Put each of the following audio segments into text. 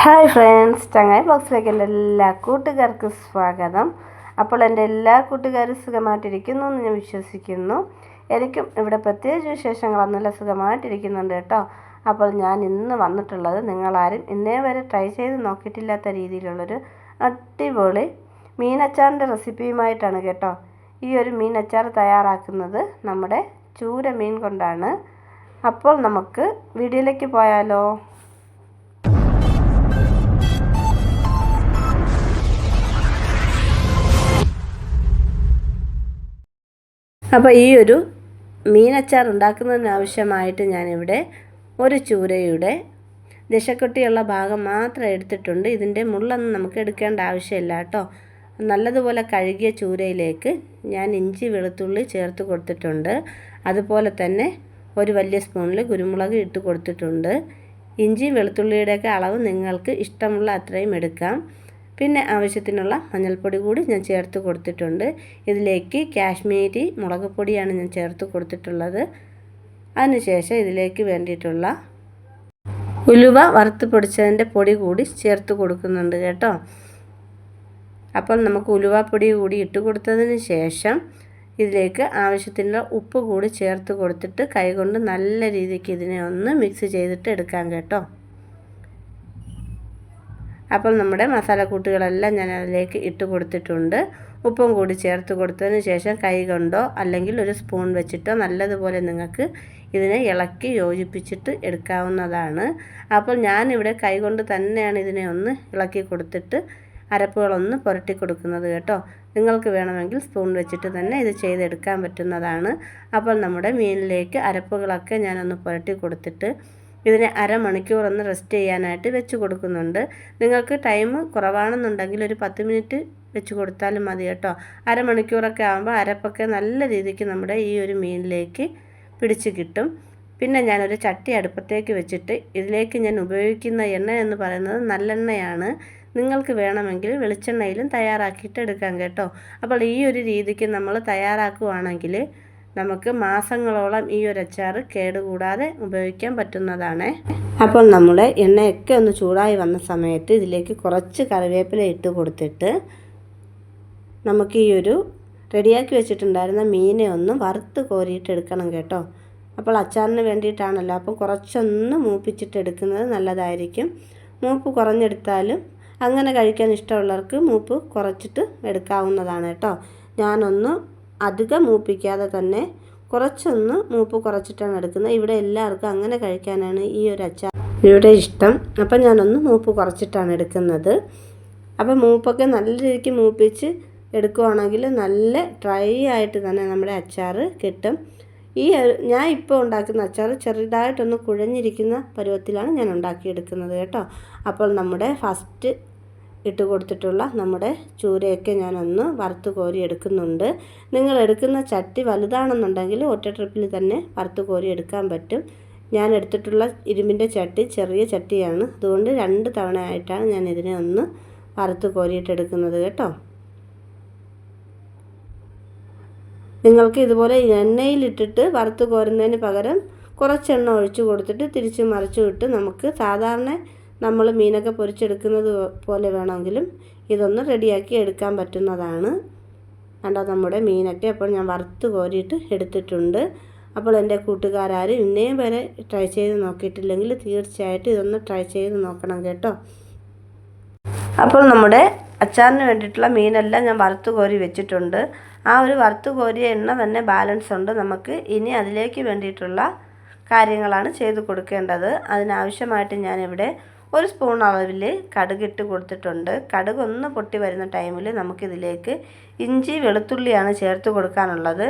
Hi friends ചങ്ങായി ബോക്സിലേക്ക് എന്റെ എല്ലാ കൂട്ടുകാർക്കും സ്വാഗതം. അപ്പോൾ എന്റെ എല്ലാ കൂട്ടുകാരും സുഖമായിട്ടിരിക്കുന്നു എന്ന് ഞാൻ വിശ്വസിക്കുന്നു. എനിക്കും ഇവിടെ പ്രത്യേകിച്ച് വിശേഷങ്ങളൊന്നുമില്ല സുഖമായിട്ടിരിക്കുന്നുണ്ട് കേട്ടോ. അപ്പോൾ ഞാൻ ഇന്ന് വന്നിട്ടുള്ളത് നിങ്ങളാരും ഇന്നേ വരെ ട്രൈ ചെയ്ത് നോക്കിയിട്ടില്ലാത്ത രീതിയിലുള്ളൊരു അടിപൊളി മീനച്ചാറിന്റെ റെസിപ്പിയുമായിട്ടാണ് കേട്ടോ ഈ ഒരു മീനച്ചാർ തയ്യാറാക്കുന്നത് നമ്മുടെ ചൂര മീൻ കൊണ്ടാണ്. അപ്പോൾ നമുക്ക് വീഡിയോയിലേക്ക് പോയാലോ? അപ്പോൾ ഈ ഒരു മീനച്ചാർ ഉണ്ടാക്കുന്നതിനാവശ്യമായിട്ട് ഞാനിവിടെ ഒരു ചൂരയുടെ ദശക്കൊട്ടിയുള്ള ഭാഗം മാത്രം എടുത്തിട്ടുണ്ട്. ഇതിന്റെ മുള്ളൊന്നും നമുക്ക് എടുക്കേണ്ട ആവശ്യമില്ല കേട്ടോ. നല്ലതുപോലെ കഴുകിയ ചൂരയിലേക്ക് ഞാൻ ഇഞ്ചി വെളുത്തുള്ളി ചേർത്ത് കൊടുത്തിട്ടുണ്ട്. അതുപോലെ തന്നെ ഒരു വലിയ സ്പൂണിൽ കുരുമുളക് ഇട്ട് കൊടുത്തിട്ടുണ്ട്. ഇഞ്ചി വെളുത്തുള്ളിയുടെയൊക്കെ അളവ് നിങ്ങൾക്ക് ഇഷ്ടമുള്ള അത്രയും എടുക്കാം. പിന്നെ ആവശ്യത്തിനുള്ള മഞ്ഞൾപ്പൊടി കൂടി ഞാൻ ചേർത്ത് കൊടുത്തിട്ടുണ്ട്. ഇതിലേക്ക് കാശ്മീരി മുളക് പൊടിയാണ് ഞാൻ ചേർത്ത് കൊടുത്തിട്ടുള്ളത്. അതിനുശേഷം ഇതിലേക്ക് വേണ്ടിയിട്ടുള്ള ഉലുവ വറുത്ത് പൊടിച്ചതിന്റെ പൊടി കൂടി ചേർത്ത് കൊടുക്കുന്നുണ്ട് കേട്ടോ. അപ്പോൾ നമുക്ക് ഉലുവ പൊടി കൂടി ഇട്ട് കൊടുത്തതിന് ശേഷം ഇതിലേക്ക് ആവശ്യത്തിനുള്ള ഉപ്പ് കൂടി ചേർത്ത് കൊടുത്തിട്ട് കൈകൊണ്ട് നല്ല രീതിക്ക് ഇതിനെ ഒന്ന് മിക്സ് ചെയ്തിട്ട് എടുക്കാം കേട്ടോ. അപ്പോൾ നമ്മുടെ മസാലക്കൂട്ടുകളെല്ലാം ഞാൻ അതിലേക്ക് ഇട്ട് കൊടുത്തിട്ടുണ്ട്. ഉപ്പും കൂടി ചേർത്ത് കൊടുത്തതിന് ശേഷം കൈ കൊണ്ടോ അല്ലെങ്കിൽ ഒരു സ്പൂൺ വെച്ചിട്ടോ നല്ലതുപോലെ നിങ്ങൾക്ക് ഇതിനെ ഇളക്കി യോജിപ്പിച്ചിട്ട് എടുക്കാവുന്നതാണ്. അപ്പോൾ ഞാനിവിടെ കൈ കൊണ്ട് തന്നെയാണ് ഇതിനെ ഒന്ന് ഇളക്കി കൊടുത്തിട്ട് അരപ്പുകളൊന്ന് പുരട്ടി കൊടുക്കുന്നത് കേട്ടോ. നിങ്ങൾക്ക് വേണമെങ്കിൽ സ്പൂൺ വെച്ചിട്ട് തന്നെ ഇത് ചെയ്തെടുക്കാൻ പറ്റുന്നതാണ്. അപ്പോൾ നമ്മുടെ മീനിലേക്ക് അരപ്പുകളൊക്കെ ഞാനൊന്ന് പുരട്ടി കൊടുത്തിട്ട് ഇതിനെ അരമണിക്കൂർ ഒന്ന് റെസ്റ്റ് ചെയ്യാനായിട്ട് വെച്ച് കൊടുക്കുന്നുണ്ട്. നിങ്ങൾക്ക് ടൈം കുറവാണെന്നുണ്ടെങ്കിൽ ഒരു പത്ത് മിനിറ്റ് വെച്ച് കൊടുത്താലും മതി കേട്ടോ. അരമണിക്കൂറൊക്കെ ആകുമ്പോൾ അരപ്പൊക്കെ നല്ല രീതിക്ക് നമ്മുടെ ഈ ഒരു മീനിലേക്ക് പിടിച്ച് കിട്ടും. പിന്നെ ഞാനൊരു ചട്ടി അടുപ്പത്തേക്ക് വെച്ചിട്ട് ഇതിലേക്ക് ഞാൻ ഉപയോഗിക്കുന്ന എണ്ണ എന്ന് പറയുന്നത് നല്ലെണ്ണയാണ്. നിങ്ങൾക്ക് വേണമെങ്കിൽ വെളിച്ചെണ്ണയിലും തയ്യാറാക്കിയിട്ട് എടുക്കാം കേട്ടോ. അപ്പോൾ ഈ ഒരു രീതിക്ക് നമ്മൾ തയ്യാറാക്കുവാണെങ്കിൽ നമുക്ക് മാസങ്ങളോളം ഈ ഒരു അച്ചാർ കേടുകൂടാതെ ഉപയോഗിക്കാൻ പറ്റുന്നതാണ്. അപ്പോൾ നമ്മൾ എണ്ണയൊക്കെ ഒന്ന് ചൂടായി വന്ന സമയത്ത് ഇതിലേക്ക് കുറച്ച് കറിവേപ്പില ഇട്ട് കൊടുത്തിട്ട് നമുക്ക് ഈ ഒരു റെഡിയാക്കി വെച്ചിട്ടുണ്ടായിരുന്ന മീനെ ഒന്ന് വറുത്ത് കോരിയിട്ട് എടുക്കണം കേട്ടോ. അപ്പോൾ അച്ചാറിന് വേണ്ടിയിട്ടാണല്ലോ. അപ്പം കുറച്ചൊന്ന് മൂപ്പിച്ചിട്ട് എടുക്കുന്നത് നല്ലതായിരിക്കും. മൂപ്പ് കുറഞ്ഞെടുത്താലും അങ്ങനെ കഴിക്കാൻ ഇഷ്ടമുള്ളവർക്ക് മൂപ്പ് കുറച്ചിട്ട് എടുക്കാവുന്നതാണ് കേട്ടോ. ഞാനൊന്ന് അധികം മൂപ്പിക്കാതെ തന്നെ കുറച്ചൊന്ന് മൂപ്പ് കുറച്ചിട്ടാണ് എടുക്കുന്നത്. ഇവിടെ എല്ലാവർക്കും അങ്ങനെ കഴിക്കാനാണ് ഈ ഒരു അച്ചാർ ഇവിടെ ഇഷ്ടം. അപ്പം ഞാനൊന്ന് മൂപ്പ് കുറച്ചിട്ടാണ് എടുക്കുന്നത്. അപ്പം മൂപ്പൊക്കെ നല്ല രീതിക്ക് മൂപ്പിച്ച് എടുക്കുവാണെങ്കിൽ നല്ല ഡ്രൈ ആയിട്ട് തന്നെ നമ്മുടെ അച്ചാർ കിട്ടും. ഈ ഞാൻ ഇപ്പോൾ ഉണ്ടാക്കുന്ന അച്ചാർ ചെറുതായിട്ടൊന്ന് കുഴഞ്ഞിരിക്കുന്ന പരുവത്തിലാണ് ഞാൻ ഉണ്ടാക്കിയെടുക്കുന്നത് കേട്ടോ. അപ്പോൾ നമ്മുടെ ഫസ്റ്റ് ഇട്ട് കൊടുത്തിട്ടുള്ള നമ്മുടെ ചൂരയൊക്കെ ഞാനൊന്ന് വറുത്ത് കോരി എടുക്കുന്നുണ്ട്. നിങ്ങൾ എടുക്കുന്ന ചട്ടി വലുതാണെന്നുണ്ടെങ്കിൽ ഒറ്റ ട്രിപ്പിൽ തന്നെ വറുത്ത് കോരി എടുക്കാൻ പറ്റും. ഞാൻ എടുത്തിട്ടുള്ള ഇരുമ്പിന്റെ ചട്ടി ചെറിയ ചട്ടിയാണ്. അതുകൊണ്ട് രണ്ട് തവണയായിട്ടാണ് ഞാൻ ഇതിനെ ഒന്ന് വറുത്ത് കോരിയിട്ടെടുക്കുന്നത് കേട്ടോ. നിങ്ങൾക്ക് ഇതുപോലെ എണ്ണയിലിട്ടിട്ട് വറുത്ത് കോരുന്നതിന് പകരം കുറച്ചെണ്ണ ഒഴിച്ചു കൊടുത്തിട്ട് തിരിച്ച് മറിച്ചു വിട്ട് നമുക്ക് സാധാരണ നമ്മൾ മീനൊക്കെ പൊരിച്ചെടുക്കുന്നത് പോലെ വേണമെങ്കിലും ഇതൊന്ന് റെഡിയാക്കി എടുക്കാൻ പറ്റുന്നതാണ്. കണ്ടോ നമ്മുടെ മീനൊക്കെ അപ്പോൾ ഞാൻ വറുത്ത് കോരിയിട്ട് എടുത്തിട്ടുണ്ട്. അപ്പോൾ എന്റെ കൂട്ടുകാരും ഇന്നേം വരെ ട്രൈ ചെയ്ത് നോക്കിയിട്ടില്ലെങ്കിൽ തീർച്ചയായിട്ടും ഇതൊന്ന് ട്രൈ ചെയ്ത് നോക്കണം കേട്ടോ. അപ്പോൾ നമ്മുടെ അച്ചാറിന് വേണ്ടിയിട്ടുള്ള മീനെല്ലാം ഞാൻ വറുത്ത് കോരി വെച്ചിട്ടുണ്ട്. ആ ഒരു വറുത്ത് കോരിയ എണ്ണ തന്നെ ബാലൻസ് ഉണ്ട്. നമുക്ക് ഇനി അതിലേക്ക് വേണ്ടിയിട്ടുള്ള കാര്യങ്ങളാണ് ചെയ്ത് കൊടുക്കേണ്ടത്. അതിനാവശ്യമായിട്ട് ഞാനിവിടെ ഒരു സ്പൂൺ അളവിൽ കടുകിട്ട് കൊടുത്തിട്ടുണ്ട്. കടുക് ഒന്ന് പൊട്ടി വരുന്ന ടൈമിൽ നമുക്കിതിലേക്ക് ഇഞ്ചി വെളുത്തുള്ളിയാണ് ചേർത്ത് കൊടുക്കാനുള്ളത്.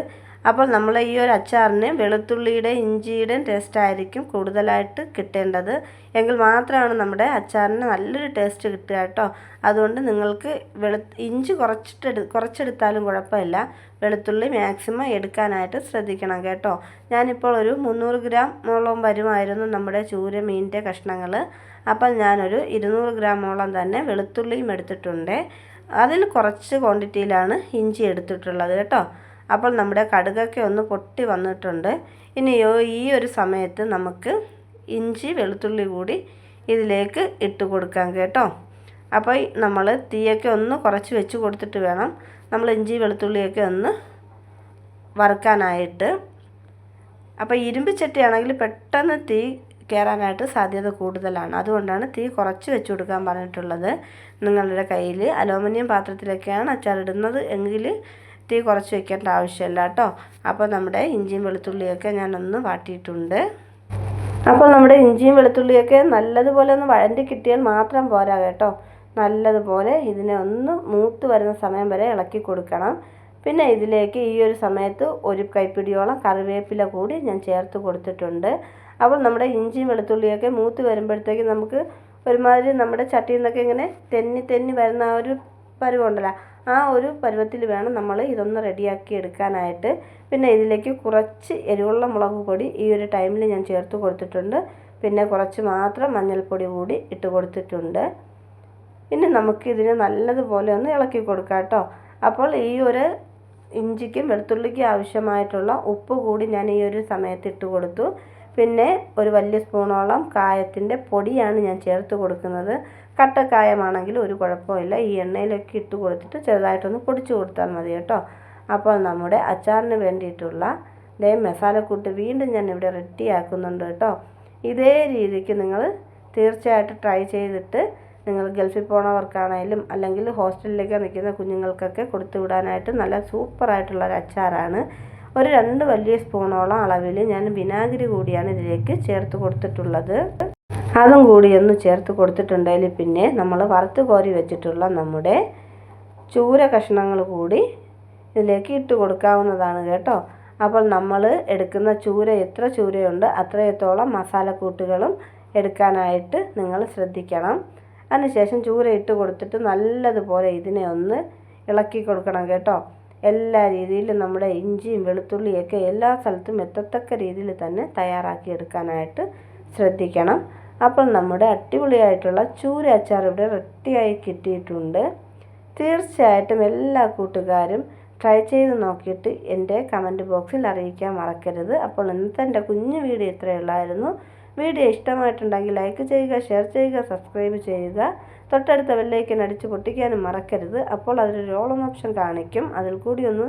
അപ്പോൾ നമ്മൾ ഈ ഒരു അച്ചാറിന് വെളുത്തുള്ളിയുടെ ഇഞ്ചിയുടെയും ടേസ്റ്റ് ആയിരിക്കും കൂടുതലായിട്ട് കിട്ടേണ്ടത്. എങ്കിൽ മാത്രമാണ് നമ്മുടെ അച്ചാറിന് നല്ലൊരു ടേസ്റ്റ് കിട്ടുക കേട്ടോ. അതുകൊണ്ട് നിങ്ങൾക്ക് വെളു ഇഞ്ചി കുറച്ചിട്ട് കുറച്ചെടുത്താലും കുഴപ്പമില്ല. വെളുത്തുള്ളി മാക്സിമം എടുക്കാനായിട്ട് ശ്രദ്ധിക്കണം കേട്ടോ. ഞാനിപ്പോൾ ഒരു മുന്നൂറ് ഗ്രാമോളം വരുമായിരുന്നു നമ്മുടെ ചൂര മീനിന്റെ കഷ്ണങ്ങൾ. അപ്പം ഞാനൊരു ഇരുന്നൂറ് ഗ്രാമോളം തന്നെ വെളുത്തുള്ളിയും എടുത്തിട്ടുണ്ട്. അതിൽ കുറച്ച് ക്വാണ്ടിറ്റിയിലാണ് ഇഞ്ചി എടുത്തിട്ടുള്ളത് കേട്ടോ. അപ്പോൾ നമ്മുടെ കടുകൊക്കെ ഒന്ന് പൊട്ടി വന്നിട്ടുണ്ട്. ഇനിയോ ഈ ഒരു സമയത്ത് നമുക്ക് ഇഞ്ചി വെളുത്തുള്ളി കൂടി ഇതിലേക്ക് ഇട്ട് കൊടുക്കാം കേട്ടോ. അപ്പോൾ നമ്മൾ തീയൊക്കെ ഒന്ന് കുറച്ച് വെച്ച് കൊടുത്തിട്ട് വേണം നമ്മൾ ഇഞ്ചി വെളുത്തുള്ളിയൊക്കെ ഒന്ന് വറുക്കാനായിട്ട്. അപ്പോൾ ഇരുമ്പ് ചട്ടിയാണെങ്കിൽ പെട്ടെന്ന് തീ കയറാനായിട്ട് സാധ്യത കൂടുതലാണ്. അതുകൊണ്ടാണ് തീ കുറച്ച് വെച്ച് കൊടുക്കാൻ പറഞ്ഞിട്ടുള്ളത്. നിങ്ങളുടെ കയ്യിൽ അലൂമിനിയം പാത്രത്തിലൊക്കെയാണ് അച്ചാറിടുന്നത് എങ്കിൽ തീ കുറച്ച് വെക്കേണ്ട ആവശ്യമില്ല കേട്ടോ. അപ്പോൾ നമ്മുടെ ഇഞ്ചിയും വെളുത്തുള്ളിയൊക്കെ ഞാനൊന്ന് വാട്ടിയിട്ടുണ്ട്. അപ്പോൾ നമ്മുടെ ഇഞ്ചിയും വെളുത്തുള്ളിയൊക്കെ നല്ലതുപോലെ ഒന്ന് വഴണ്ടി കിട്ടിയാൽ മാത്രം പോരാ കേട്ടോ. നല്ലതുപോലെ ഇതിനെ ഒന്ന് മൂത്ത് വരുന്ന സമയം വരെ ഇളക്കി കൊടുക്കണം. പിന്നെ ഇതിലേക്ക് ഈ ഒരു സമയത്ത് ഒരു കൈപ്പിടിയോളം കറിവേപ്പില കൂടി ഞാൻ ചേർത്ത് കൊടുത്തിട്ടുണ്ട്. അപ്പോൾ നമ്മുടെ ഇഞ്ചിയും വെളുത്തുള്ളിയൊക്കെ മൂത്ത് വരുമ്പോഴത്തേക്ക് നമുക്ക് ഒരുമാതിരി നമ്മുടെ ചട്ടിയിൽ നിന്നൊക്കെ ഇങ്ങനെ തെന്നി തെന്നി വരുന്ന ആ ഒരു പരുവമുണ്ടല്ലോ ആ ഒരു പരുവത്തിൽ വേണം നമ്മൾ ഇതൊന്ന് റെഡിയാക്കി എടുക്കാനായിട്ട്. പിന്നെ ഇതിലേക്ക് കുറച്ച് എരിവുള്ള മുളക് പൊടി ഈ ഒരു ടൈമിൽ ഞാൻ ചേർത്ത് കൊടുത്തിട്ടുണ്ട്. പിന്നെ കുറച്ച് മാത്രം മഞ്ഞൾപ്പൊടി കൂടി ഇട്ട് കൊടുത്തിട്ടുണ്ട്. പിന്നെ നമുക്കിതിന് നല്ലതുപോലെ ഒന്ന് ഇളക്കി കൊടുക്കാം കേട്ടോ. അപ്പോൾ ഈ ഒരു ഇഞ്ചിക്കും വെളുത്തുള്ളിക്കും ആവശ്യമായിട്ടുള്ള ഉപ്പ് കൂടി ഞാൻ ഈ ഒരു സമയത്ത് ഇട്ട് കൊടുത്തു. പിന്നെ ഒരു വലിയ സ്പൂണോളം കായത്തിന്റെ പൊടിയാണ് ഞാൻ ചേർത്ത് കൊടുക്കുന്നത്. കട്ടക്കായമാണെങ്കിൽ ഒരു കുഴപ്പമില്ല. ഈ എണ്ണയിലൊക്കെ ഇട്ട് കൊടുത്തിട്ട് ചെറുതായിട്ടൊന്ന് പൊടിച്ച് കൊടുത്താൽ മതി കേട്ടോ. അപ്പോൾ നമ്മുടെ അച്ചാറിന് വേണ്ടിയിട്ടുള്ള ദേ മസാലക്കൂട്ട് വീണ്ടും ഞാൻ ഇവിടെ റെഡിയാക്കുന്നുണ്ട് കേട്ടോ. ഇതേ രീതിക്ക് നിങ്ങൾ തീർച്ചയായിട്ടും ട്രൈ ചെയ്തിട്ട് നിങ്ങൾ ഗൾഫിൽ പോണവർക്കാണേലും അല്ലെങ്കിൽ ഹോസ്റ്റലിലേക്ക് നിൽക്കുന്ന കുഞ്ഞുങ്ങൾക്കൊക്കെ കൊടുത്തു വിടാനായിട്ട് നല്ല സൂപ്പറായിട്ടുള്ള ഒരു അച്ചാറാണ്. ഒരു രണ്ട് വലിയ സ്പൂണോളം അളവിൽ ഞാൻ വിനാഗിരി കൂടിയാണ് ഇതിലേക്ക് ചേർത്ത് കൊടുത്തിട്ടുള്ളത്. അതും കൂടി ഒന്ന് ചേർത്ത് കൊടുത്തിട്ടുണ്ടെങ്കിൽ പിന്നെ നമ്മൾ വറുത്ത് കോരി വെച്ചിട്ടുള്ള നമ്മുടെ ചൂര കഷ്ണങ്ങൾ കൂടി ഇതിലേക്ക് ഇട്ട് കൊടുക്കാവുന്നതാണ് കേട്ടോ. അപ്പോൾ നമ്മൾ എടുക്കുന്ന ചൂര എത്ര ചൂരയുണ്ട് അത്രയത്തോളം മസാലക്കൂട്ടുകളും എടുക്കാനായിട്ട് നിങ്ങൾ ശ്രദ്ധിക്കണം. അതിനുശേഷം ചൂര ഇട്ട് കൊടുത്തിട്ട് നല്ലതുപോലെ ഇതിനെ ഒന്ന് ഇളക്കി കൊടുക്കണം കേട്ടോ. എല്ലാ രീതിയിലും നമ്മുടെ ഇഞ്ചിയും വെളുത്തുള്ളിയൊക്കെ എല്ലാ സ്ഥലത്തും എത്തത്തക്ക രീതിയിൽ തന്നെ തയ്യാറാക്കി എടുക്കാനായിട്ട് ശ്രദ്ധിക്കണം. അപ്പോൾ നമ്മുടെ അടിപൊളിയായിട്ടുള്ള ചൂര അച്ചാർ ഇവിടെ റെഡിയായി കിട്ടിയിട്ടുണ്ട്. തീർച്ചയായിട്ടും എല്ലാ കൂട്ടുകാരും ട്രൈ ചെയ്ത് നോക്കിയിട്ട് എന്റെ കമന്റ് ബോക്സിൽ അറിയിക്കാൻ മറക്കരുത്. അപ്പോൾ ഇന്നത്തെ എന്റെ കുഞ്ഞു വീഡിയോ ഇത്രയേ ഉള്ളായിരുന്നു. വീഡിയോ ഇഷ്ടമായിട്ടുണ്ടെങ്കിൽ ലൈക്ക് ചെയ്യുക ഷെയർ ചെയ്യുക സബ്സ്ക്രൈബ് ചെയ്യുക. തൊട്ടടുത്ത വെള്ളേക്കൻ അടിച്ച് പൊട്ടിക്കാനും മറക്കരുത്. അപ്പോൾ അതിലൊരു ഓളം ഓപ്ഷൻ കാണിക്കും. അതിൽ കൂടി ഒന്ന്